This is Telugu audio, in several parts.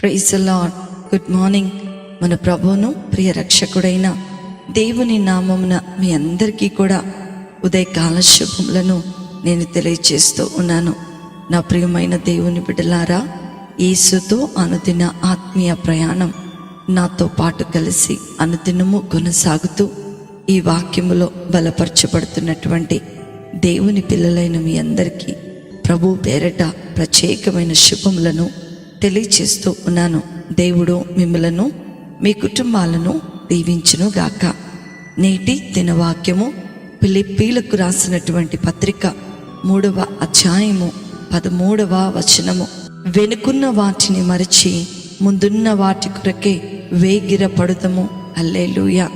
ప్రైజ్ లాడ్ గుడ్ మార్నింగ్ మన ప్రభువును ప్రియ రక్షకుడైన దేవుని నామమున మీ అందరికీ కూడా ఉదయకాల శుభములను నేను తెలియచేస్తూ ఉన్నాను. నా ప్రియమైన దేవుని బిడ్డలారా యేసుతో అనుదిన ఆత్మీయ ప్రయాణం నాతో పాటు కలిసి అనుదినము కొనసాగుతూ ఈ వాక్యములో బలపరచబడుతున్నటువంటి దేవుని పిల్లలైన మీ అందరికీ ప్రభు పేరట ప్రత్యేకమైన శుభములను తెలియచేస్తూ ఉన్నాను. దేవుడు మిమ్మలను మీ కుటుంబాలను దీవించును గాక నేటి దినవాక్యము పిలిపీలకు రాసినటువంటి పత్రిక మూడవ అధ్యాయము పదమూడవ వచనము. వెనుకున్న వాటిని మరచి ముందున్న వాటి కొరకే వేగిర పడుదము అల్లేలుయ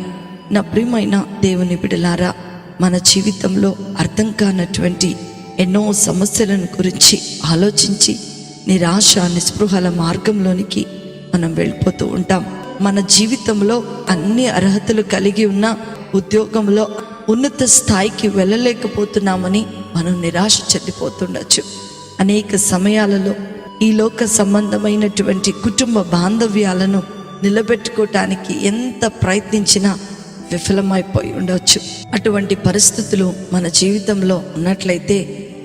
నా ప్రియమైన దేవుని బిడలారా మన జీవితంలో అర్థం కానటువంటి ఎన్నో సమస్యలను గురించి ఆలోచించి నిరాశ నిస్పృహల మార్గంలోనికి మనం వెళ్ళిపోతూ ఉంటాం. మన జీవితంలో అన్ని అర్హతలు కలిగి ఉన్న ఉద్యోగంలో ఉన్నత స్థాయికి వెళ్ళలేకపోతున్నామని మనం నిరాశ చెందిపోతుండొచ్చు. అనేక సమయాలలో ఈ లోక సంబంధమైనటువంటి కుటుంబ బాంధవ్యాలను నిలబెట్టుకోవటానికి ఎంత ప్రయత్నించినా విఫలమైపోయి ఉండవచ్చు అటువంటి పరిస్థితులు మన జీవితంలో ఉన్నట్లయితే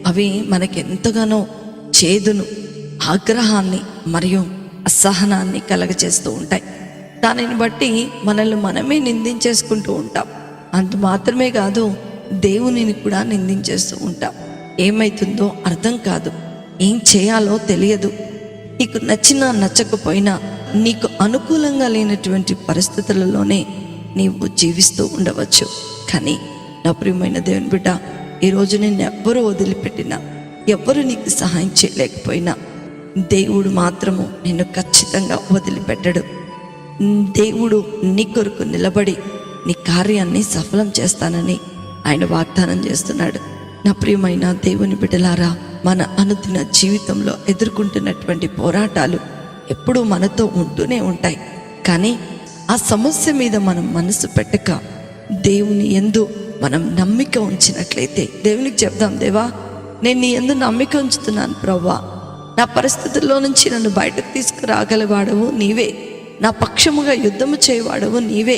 అవి మనకి ఎంతగానో చేదును ఆగ్రహాన్ని మరియు అసహనాన్ని కలగజేస్తూ ఉంటాయి. దానిని బట్టి మనల్ని మనమే నిందించేసుకుంటూ ఉంటాం. అంత మాత్రమే కాదు దేవునిని కూడా నిందించేస్తూ ఉంటాం. ఏమైతుందో అర్థం కాదు. ఏం చేయాలో తెలియదు. నీకు నచ్చినా నచ్చకపోయినా నీకు అనుకూలంగా లేనటువంటి పరిస్థితులలోనే నీవు జీవిస్తూ ఉండవచ్చు. కానీ నా ప్రియమైన దేవుని బిడ్డ ఈరోజు నేను ఎవ్వరూ వదిలిపెట్టినా ఎవ్వరు నీకు సహాయం చేయలేకపోయినా దేవుడు మాత్రము నిన్ను ఖచ్చితంగా వదిలిపెట్టడు. దేవుడు నీ కొరకు నిలబడి నీ కార్యాన్ని సఫలం చేస్తానని ఆయన వాగ్దానం చేస్తున్నాడు. నా ప్రియమైన దేవుని బిడ్డలారా మన అనుదిన జీవితంలో ఎదుర్కొంటున్నటువంటి పోరాటాలు ఎప్పుడూ మనతో ఉంటూనే ఉంటాయి. కానీ ఆ సమస్య మీద మనం మనసు పెట్టక దేవుని ఎందు మనం నమ్మిక ఉంచినట్లయితే దేవునికి చెప్దాం దేవా నేను నీ ఎందు నమ్మిక ఉంచుతున్నాను ప్రవ్వా నా పరిస్థితుల్లో నుంచి నన్ను బయటకు తీసుకురాగలవాడవు నీవే. నా పక్షముగా యుద్ధము చేయవాడవు నీవే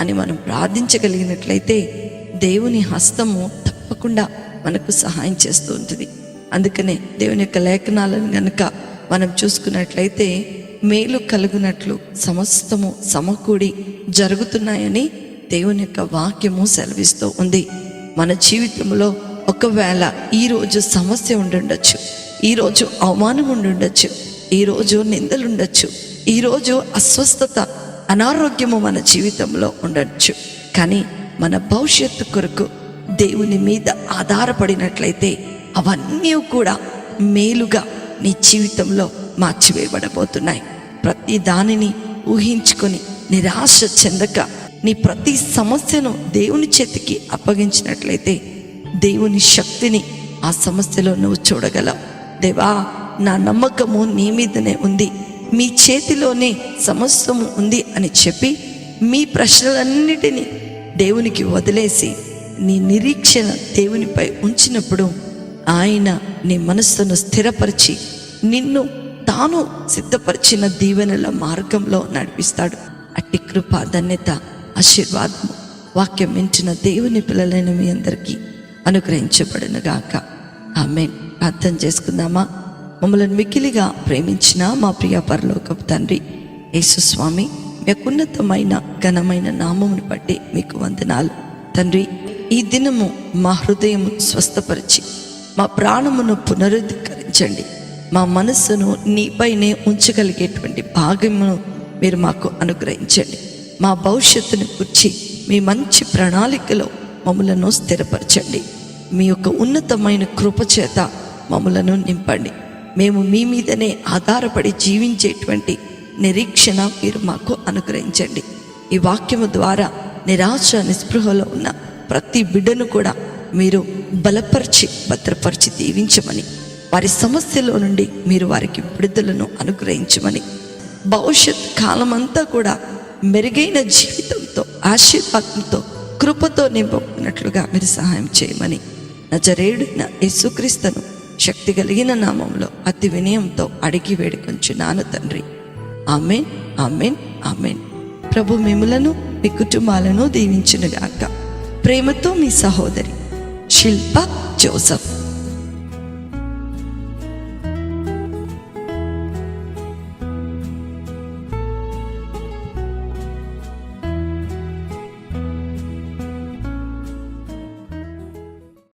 అని మనం ప్రార్థించగలిగినట్లయితే దేవుని హస్తము తప్పకుండా మనకు సహాయం చేస్తూ ఉంటుంది. అందుకనే దేవుని యొక్క లేఖనాలను గనుక మనం చూసుకున్నట్లయితే మేలు కలుగునట్లు సమస్తము సమకూడి జరుగుతున్నాయని దేవుని యొక్క వాక్యము సెలవిస్తూ ఉంది. మన జీవితంలో ఒకవేళ ఈరోజు సమస్య ఉండుండొచ్చు. ఈరోజు అవమానం ఉండుండొచ్చు ఈరోజు నిందలుండొచ్చు ఈరోజు అస్వస్థత అనారోగ్యము మన జీవితంలో ఉండొచ్చు. కానీ మన భవిష్యత్తు కొరకు దేవుని మీద ఆధారపడినట్లయితే అవన్నీ కూడా మేలుగా నీ జీవితంలో మార్చివేయబడబోతున్నాయి. ప్రతి దానిని ఊహించుకొని నిరాశ చెందక నీ ప్రతి సమస్యను దేవుని చేతికి అప్పగించినట్లయితే దేవుని శక్తిని ఆ సమస్యలో నువ్వు చూడగలవు. దేవా నా నమ్మకము నీ మీదనే ఉంది. మీ చేతిలోనే సమస్తము ఉంది అని చెప్పి మీ ప్రశ్నలన్నిటినీ దేవునికి వదిలేసి నీ నిరీక్షణ దేవునిపై ఉంచినప్పుడు ఆయన నీ మనస్సును స్థిరపరిచి నిన్ను తాను సిద్ధపరిచిన దీవెనల మార్గంలో నడిపిస్తాడు. అట్టి కృప ధన్యత ఆశీర్వాదము వాక్యం మించిన దేవుని పిల్లలైన మీ అందరికీ అనుగ్రహించబడును గాక. ఆమె అర్థం చేసుకుందామా? మమ్మల్ని మిక్కిలిగా ప్రేమించిన మా ప్రియ పరలోకపు తండ్రి యేసుస్వామి మీకు ఉన్నతమైన ఘనమైన నామమును బట్టి మీకు వందనాలు. తండ్రి ఈ దినము మా హృదయం స్వస్థపరిచి మా ప్రాణమును పునరుద్ధరించండి. మా మనస్సును నీపైనే ఉంచగలిగేటువంటి భాగమును మీరు మాకు అనుగ్రహించండి. మా భవిష్యత్తును గుర్చి మీ మంచి ప్రణాళికలో మమ్మలను స్థిరపరచండి. మీ యొక్క ఉన్నతమైన కృప చేత మమ్మలను నింపండి. మేము మీ మీదనే ఆధారపడి జీవించేటువంటి నిరీక్షణ మీరు మాకు అనుగ్రహించండి. ఈ వాక్యము ద్వారా నిరాశ నిస్పృహలో ఉన్న ప్రతి బిడ్డను కూడా మీరు బలపరిచి భద్రపరిచి దీవించమని వారి సమస్యలో నుండి మీరు వారికి విడుదలను అనుగ్రహించమని భవిష్యత్ కాలమంతా కూడా మెరుగైన జీవితంతో ఆశీర్వాదంతో కృపతో నింపబడినట్లుగా మీరు సహాయం చేయమని నజరేడున యేసుక్రీస్తును శక్తి కలిగిన నామంలో అతి వినయంతో అడిగి వేడుకొంచున్నాను తండ్రి. Amen amen amen. ప్రభు మిములను మీ కుటుంబాలను దీవించునుగాక. ప్రేమతో మీ సహోదరి శిల్ప జోసఫ్.